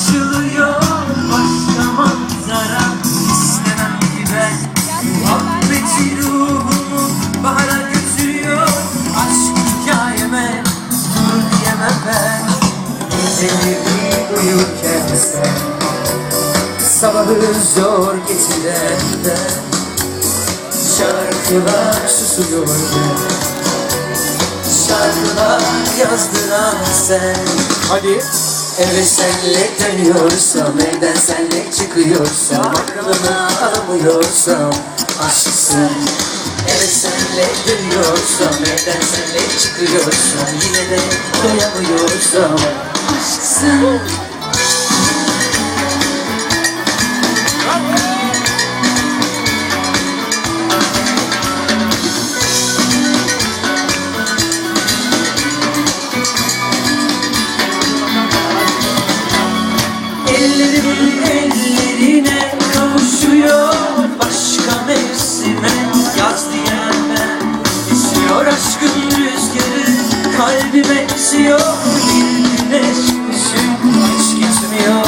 açılıyor başka manzara istemem ki ruhumu bahara götürüyor. Aşk hikayeme dur diyemem ben. Geceleri uyurken sen sabahı zor geçiren ben şarkılar susuyor ben şarkılar yazdıran ah sen. Hadi. Eve senle dönüyorsam Evden senle çıkıyorsam Aklımı alamıyorsam Aşksın. Eve senle dönüyorsam Evden senle çıkıyorsam Yine de doyamıyorsam Aşksın kalbime esiyor Bir güneş ışık hiç gitmiyor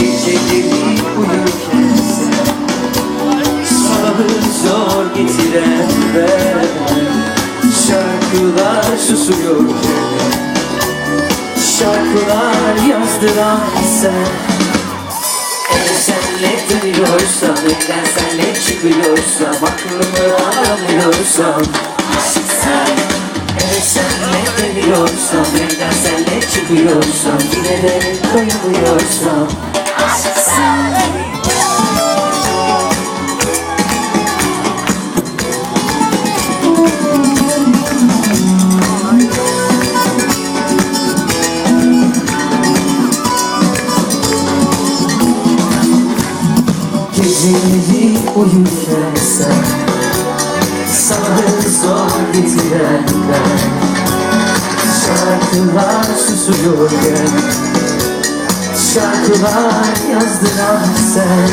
Geceleri uyurken sen Sabahı zor getiren ben Şarkılar susuyorken şarkılar yazdıran sen. Senle dönüyorsam, evden senle çıkıyorsam Aklımı alamıyorsam sen Eğer senle evden senle çıkıyorsam Yine de doyamıyorsam sen Geceleri uyurken sen Sabahı zor getiren ben Şarkılar susuyorken Şarkılar yazdıran sen.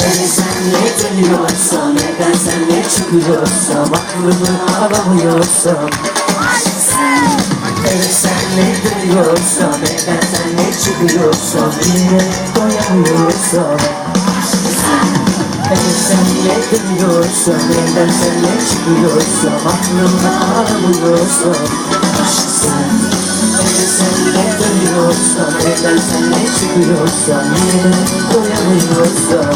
Eğer senle dönüyorsam Evden senle çıkıyorsam Aklımı alamıyorsam Eğer senle dönüyorsam Evden senle çıkıyorsam Yine doyamıyorsam eğer senle dönüyorsam, evden senle çıkıyorsam Aklımı alamıyorsam dönüyorsam, evden senle çıkıyorsam Yine doyamıyorsam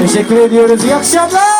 Teşekkür ediyoruz. İyi akşamlar.